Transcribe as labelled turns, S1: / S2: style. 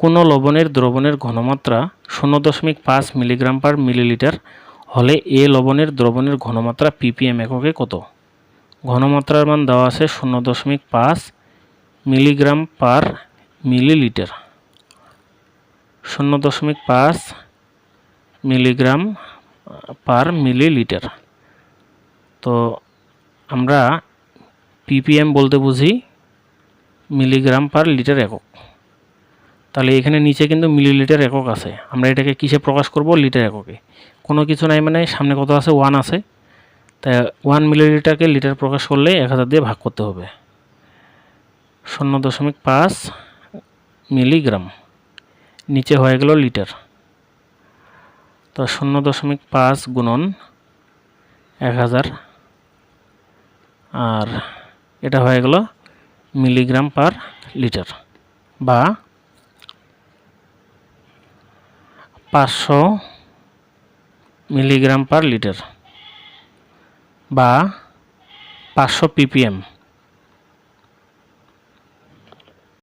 S1: কোনো লবণের দ্রবণের ঘনমাত্রা শূন্য দশমিক পাঁচ মিলিগ্রাম পার মিলিলিটার হলে এ লবণের দ্রবণের ঘনমাত্রা পিপিএম এককে কত? ঘনমাত্রার মান দেওয়া আছে শূন্য দশমিক পাঁচ মিলিগ্রাম পার মিলিলিটার। শূন্য দশমিক পাঁচ মিলিগ্রাম পার মিলিলিটার। তো আমরা পিপিএম বলতে বুঝি মিলিগ্রাম পার লিটার একক। তাহলে এখানে নিচে কিন্তু মিলিলিটার একক আছে। আমরা এটাকে কিসে প্রকাশ করব? লিটার এককে। কোনো কিছু নাই মানে সামনে কত আছে? ওয়ান আছে। তাই ওয়ান মিলিলিটারকে লিটার প্রকাশ করলে এক হাজার দিয়ে ভাগ করতে হবে। শূন্য দশমিক পাঁচ মিলিগ্রাম। নিচে হয়ে গেল লিটার। তো শূন্য দশমিক পাঁচ গুণন এক হাজার। আর এটা হয়ে গেল মিলিগ্রাম পার লিটার বা পাঁচশো মিলিগ্রাম পার লিটার বা পাঁচশো পিপিএম।